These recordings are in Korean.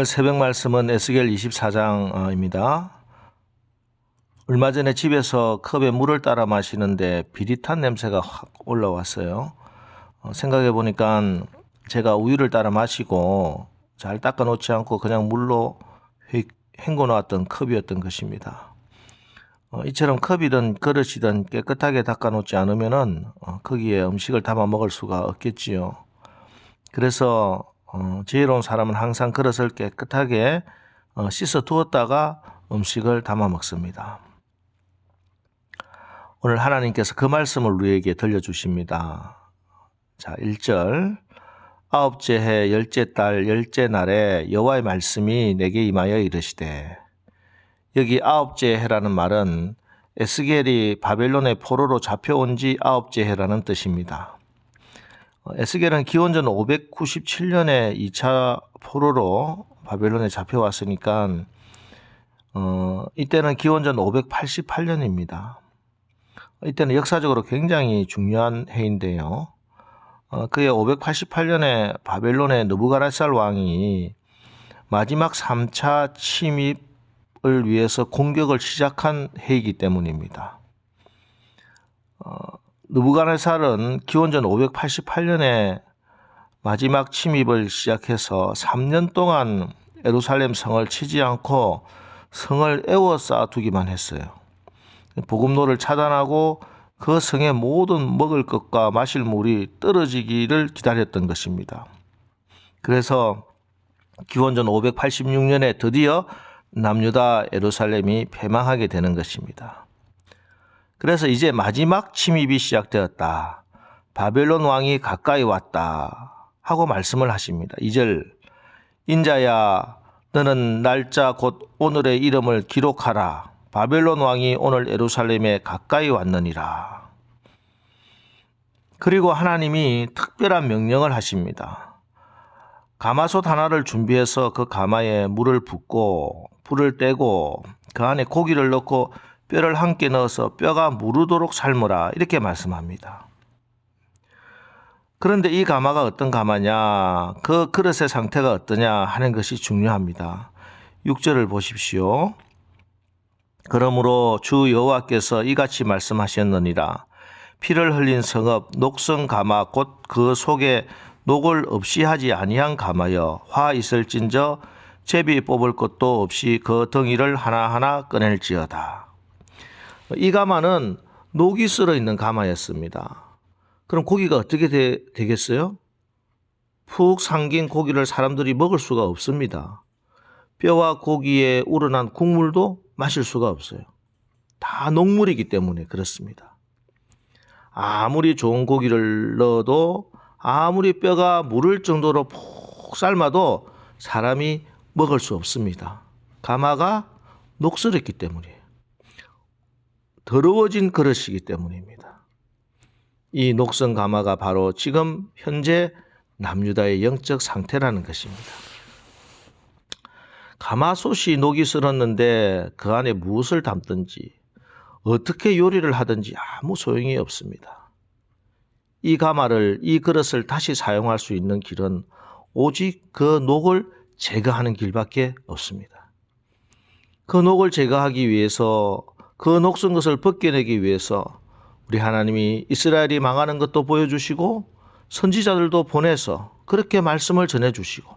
오늘 새벽 말씀은 에스겔 24장입니다. 얼마 전에 집에서 컵에 물을 따라 마시는데 비릿한 냄새가 확 올라왔어요. 어, 생각해 보니까 제가 우유를 따라 마시고 잘 닦아 놓지 않고 그냥 물로 휙 헹궈 놓았던 컵이었던 것입니다. 어, 이처럼 컵이든 그릇이든 깨끗하게 닦아 놓지 않으면은 어, 거기에 음식을 담아 먹을 수가 없겠지요. 그래서 어, 지혜로운 사람은 항상 그릇을 깨끗하게 어, 씻어 두었다가 음식을 담아 먹습니다. 오늘 하나님께서 그 말씀을 우리에게 들려주십니다. 자, 1절. 아홉째 해 열째 달 열째 날에 여호와의 말씀이 내게 임하여 이르시되 여기 아홉째 해라는 말은 에스겔이 바벨론의 포로로 잡혀온 지 아홉째 해라는 뜻입니다. 어, 에스겔은 기원전 597년에 2차 포로로 바벨론에 잡혀왔으니까 어, 이때는 기원전 588년입니다. 이때는 역사적으로 굉장히 중요한 해인데요. 어, 그해 588년에 바벨론의 느부가라살 왕이 마지막 3차 침입을 위해서 공격을 시작한 해이기 때문입니다. 어, 느부갓네살은 기원전 588년에 마지막 침입을 시작해서 3년 동안 에루살렘 성을 치지 않고 성을 에워싸 두기만 했어요. 보급로를 차단하고 그 성의 모든 먹을 것과 마실 물이 떨어지기를 기다렸던 것입니다. 그래서 기원전 586년에 드디어 남유다 에루살렘이 패망하게 되는 것입니다. 그래서 이제 마지막 침입이 시작되었다. 바벨론 왕이 가까이 왔다. 하고 말씀을 하십니다. 2절 인자야 너는 날짜 곧 오늘의 이름을 기록하라. 바벨론 왕이 오늘 예루살렘에 가까이 왔느니라. 그리고 하나님이 특별한 명령을 하십니다. 가마솥 하나를 준비해서 그 가마에 물을 붓고 불을 떼고 그 안에 고기를 넣고 뼈를 함께 넣어서 뼈가 무르도록 삶으라 이렇게 말씀합니다. 그런데 이 가마가 어떤 가마냐, 그 그릇의 상태가 어떠냐 하는 것이 중요합니다. 6절을 보십시오. 그러므로 주 여호와께서 이같이 말씀하셨느니라. 피를 흘린 성읍 녹성 가마 곧 그 속에 녹을 없이 하지 아니한 가마여 화 있을진저 제비 뽑을 것도 없이 그 덩이를 하나하나 꺼낼지어다. 이 가마는 녹이 쓸어 있는 가마였습니다. 그럼 고기가 어떻게 되, 되겠어요? 푹 삼긴 고기를 사람들이 먹을 수가 없습니다. 뼈와 고기에 우러난 국물도 마실 수가 없어요. 다 녹물이기 때문에 그렇습니다. 아무리 좋은 고기를 넣어도 아무리 뼈가 무를 정도로 푹 삶아도 사람이 먹을 수 없습니다. 가마가 녹슬었기 때문이에요. 더러워진 그릇이기 때문입니다. 이 녹슨 가마가 바로 지금 현재 남유다의 영적 상태라는 것입니다. 가마솥이 녹이 슬었는데 그 안에 무엇을 담든지 어떻게 요리를 하든지 아무 소용이 없습니다. 이 가마를 이 그릇을 다시 사용할 수 있는 길은 오직 그 녹을 제거하는 길밖에 없습니다. 그 녹을 제거하기 위해서 그 녹슨 것을 벗겨내기 위해서 우리 하나님이 이스라엘이 망하는 것도 보여주시고 선지자들도 보내서 그렇게 말씀을 전해주시고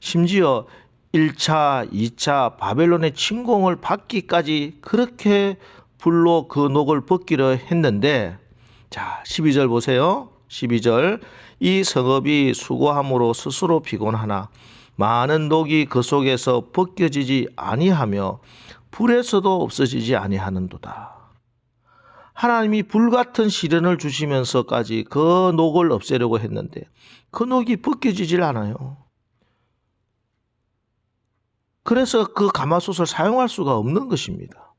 심지어 1차, 2차 바벨론의 침공을 받기까지 그렇게 불로 그 녹을 벗기려 했는데 자 12절 보세요. 12절 이 성읍이 수고함으로 스스로 피곤하나 많은 녹이 그 속에서 벗겨지지 아니하며 불에서도 없어지지 아니하는도다. 하나님이 불 같은 시련을 주시면서까지 그 녹을 없애려고 했는데 그 녹이 벗겨지질 않아요. 그래서 그 가마솥을 사용할 수가 없는 것입니다.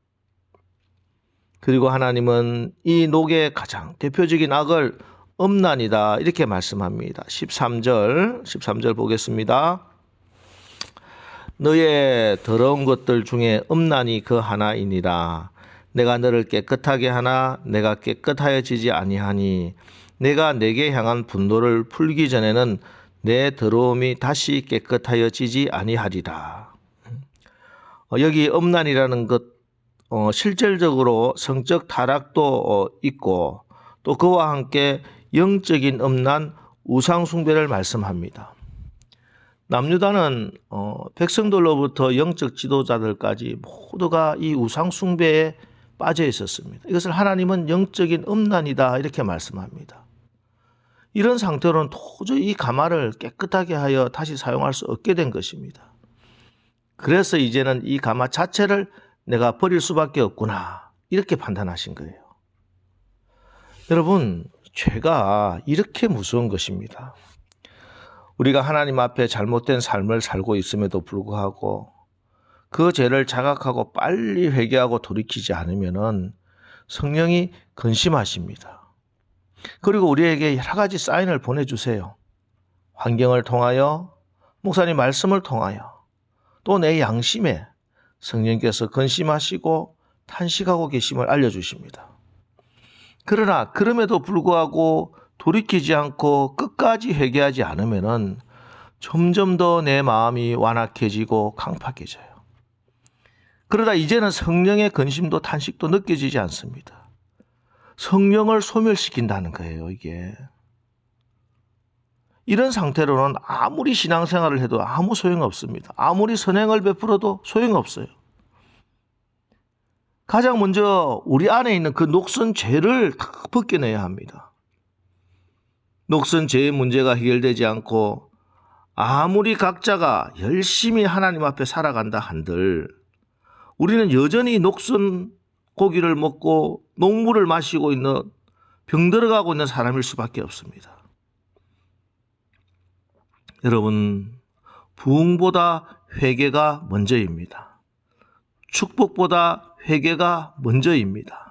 그리고 하나님은 이 녹의 가장 대표적인 악을 음란이다 이렇게 말씀합니다. 13절 13절 보겠습니다. 너의 더러운 것들 중에 음란이 그 하나이니라. 내가 너를 깨끗하게 하나 내가 깨끗하여지지 아니하니 내가 내게 향한 분노를 풀기 전에는 내 더러움이 다시 깨끗하여지지 아니하리라. 어, 여기 음란이라는 것 어, 실질적으로 성적 타락도 어, 있고 또 그와 함께 영적인 음란 우상 숭배를 말씀합니다. 남유다는 어, 백성들로부터 영적 지도자들까지 모두가 이 우상 숭배에 빠져 있었습니다. 이것을 하나님은 영적인 음란이다 이렇게 말씀합니다. 이런 상태로는 도저히 이 가마를 깨끗하게 하여 다시 사용할 수 없게 된 것입니다. 그래서 이제는 이 가마 자체를 내가 버릴 수밖에 없구나 이렇게 판단하신 거예요. 여러분 죄가 이렇게 무서운 것입니다. 우리가 하나님 앞에 잘못된 삶을 살고 있음에도 불구하고 그 죄를 자각하고 빨리 회개하고 돌이키지 않으면은 성령이 근심하십니다. 그리고 우리에게 여러 가지 사인을 보내주세요. 환경을 통하여, 목사님 말씀을 통하여, 또 내 양심에 성령께서 근심하시고 탄식하고 계심을 알려주십니다. 그러나 그럼에도 불구하고 돌이키지 않고 끝까지 회개하지 않으면은 점점 더 내 마음이 완악해지고 강팍해져요. 그러다 이제는 성령의 근심도 탄식도 느껴지지 않습니다. 성령을 소멸시킨다는 거예요, 이게. 이런 상태로는 아무리 신앙생활을 해도 아무 소용없습니다. 아무리 선행을 베풀어도 소용없어요. 가장 먼저 우리 안에 있는 그 녹슨 죄를 다 벗겨내야 합니다. 녹슨 죄의 문제가 해결되지 않고 아무리 각자가 열심히 하나님 앞에 살아간다 한들 우리는 여전히 녹슨 고기를 먹고 녹물을 마시고 있는 병 들어가고 있는 사람일 수밖에 없습니다. 여러분 부흥보다 회개가 먼저입니다. 축복보다 회개가 먼저입니다.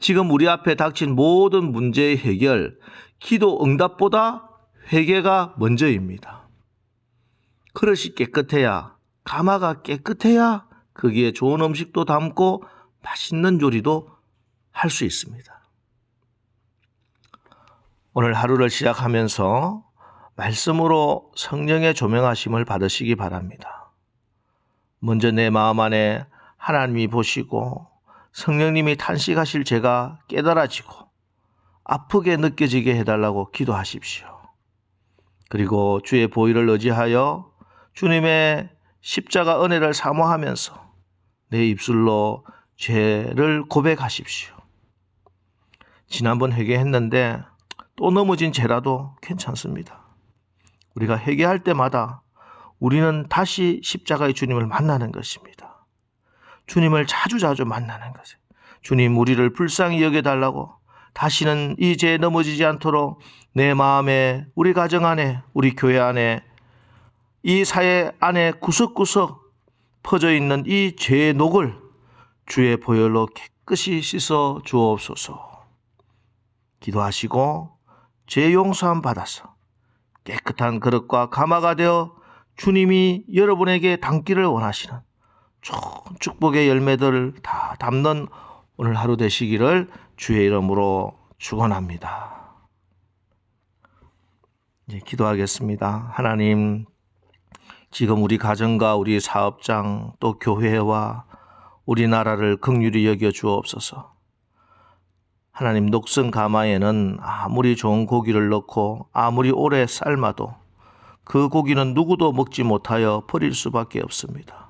지금 우리 앞에 닥친 모든 문제의 해결, 기도 응답보다 회개가 먼저입니다. 그릇이 깨끗해야, 가마가 깨끗해야 거기에 좋은 음식도 담고 맛있는 요리도 할 수 있습니다. 오늘 하루를 시작하면서 말씀으로 성령의 조명하심을 받으시기 바랍니다. 먼저 내 마음 안에 하나님이 보시고 성령님이 탄식하실 제가 깨달아지고 아프게 느껴지게 해달라고 기도하십시오. 그리고 주의 보혈을 의지하여 주님의 십자가 은혜를 사모하면서 내 입술로 죄를 고백하십시오. 지난번 회개했는데 또 넘어진 죄라도 괜찮습니다. 우리가 회개할 때마다 우리는 다시 십자가의 주님을 만나는 것입니다. 주님을 자주자주 만나는 것이에요. 주님 우리를 불쌍히 여겨달라고 다시는 이 죄에 넘어지지 않도록 내 마음에 우리 가정 안에 우리 교회 안에 이 사회 안에 구석구석 퍼져 있는 이 죄의 녹을 주의 보혈로 깨끗이 씻어 주옵소서. 기도하시고 죄 용서함 받아서 깨끗한 그릇과 가마가 되어 주님이 여러분에게 담기를 원하시는 좋은 축복의 열매들을 다 담는 오늘 하루 되시기를 주의 이름으로 축원합니다. 이제 기도하겠습니다. 하나님 지금 우리 가정과 우리 사업장 또 교회와 우리나라를 극률히 여겨 주옵소서. 하나님 녹슨 가마에는 아무리 좋은 고기를 넣고 아무리 오래 삶아도 그 고기는 누구도 먹지 못하여 버릴 수밖에 없습니다.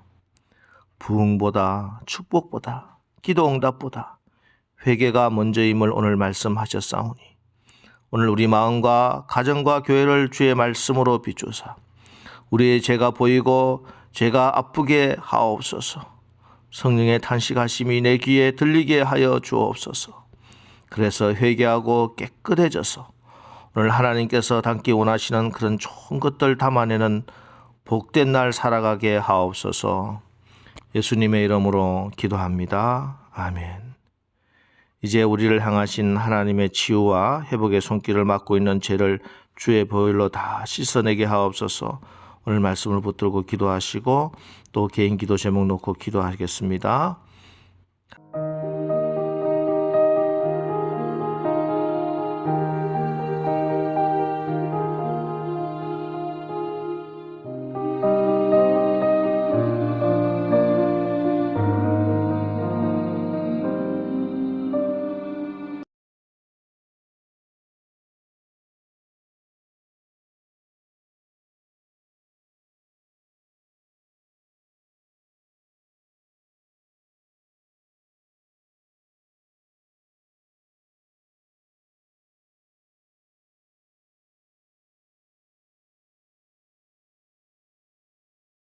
부흥보다 축복보다 기도 응답보다 회개가 먼저임을 오늘 말씀하셨사오니 오늘 우리 마음과 가정과 교회를 주의 말씀으로 비추사 우리의 죄가 보이고 죄가 아프게 하옵소서. 성령의 탄식하심이 내 귀에 들리게 하여 주옵소서. 그래서 회개하고 깨끗해져서 오늘 하나님께서 담기 원하시는 그런 좋은 것들 담아내는 복된 날 살아가게 하옵소서 예수님의 이름으로 기도합니다. 아멘. 이제 우리를 향하신 하나님의 치유와 회복의 손길을 맡고 있는 죄를 주의 보혈로 다 씻어내게 하옵소서. 오늘 말씀을 붙들고 기도하시고 또 개인 기도 제목 놓고 기도하겠습니다.